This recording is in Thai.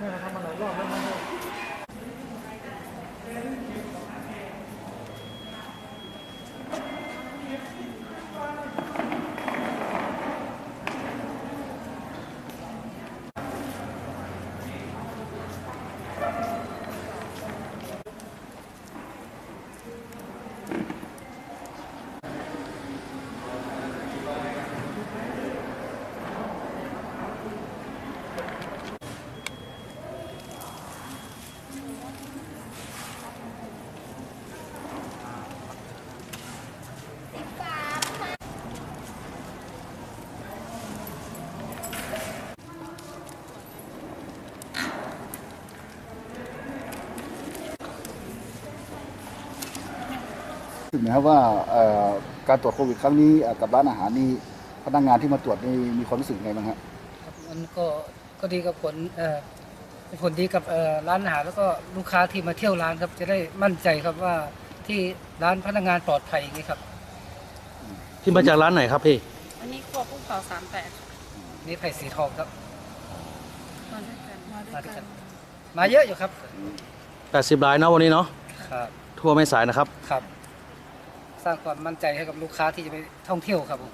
นี่เราทำมาหลายรอบแล้ว ครับว่าเอ่อการตรวจโควิดครั้งนี้เอ่อกับร้านอาหารนี่พนักงานที่มาตรวจนี่มีความรู้สึกยังไงบ้างครับครับมันก็ก็ดีกับผลเอ่อเป็นผลดีกับเอ่อร้านอาหารแล้วก็ลูกค้าที่มาเที่ยวร้านครับ จะได้มั่นใจครับว่าที่ร้านพนักงานปลอดภัยอย่างนี้ครับ ที่มาจากร้านไหนครับพี่อันนี้ครัวกุ้งเผาสามแปดนี่ไผ่สีทองครับมาด้วยกันมาด้วยมาด้วยกักันนมาเยอะอยู่ครับ80รายเนาะวันนี้เนาะครับทั่วไม่สายนะครับครับ สร้างความมั่นใจให้กับลูกค้าที่จะไปท่องเที่ยวครับผม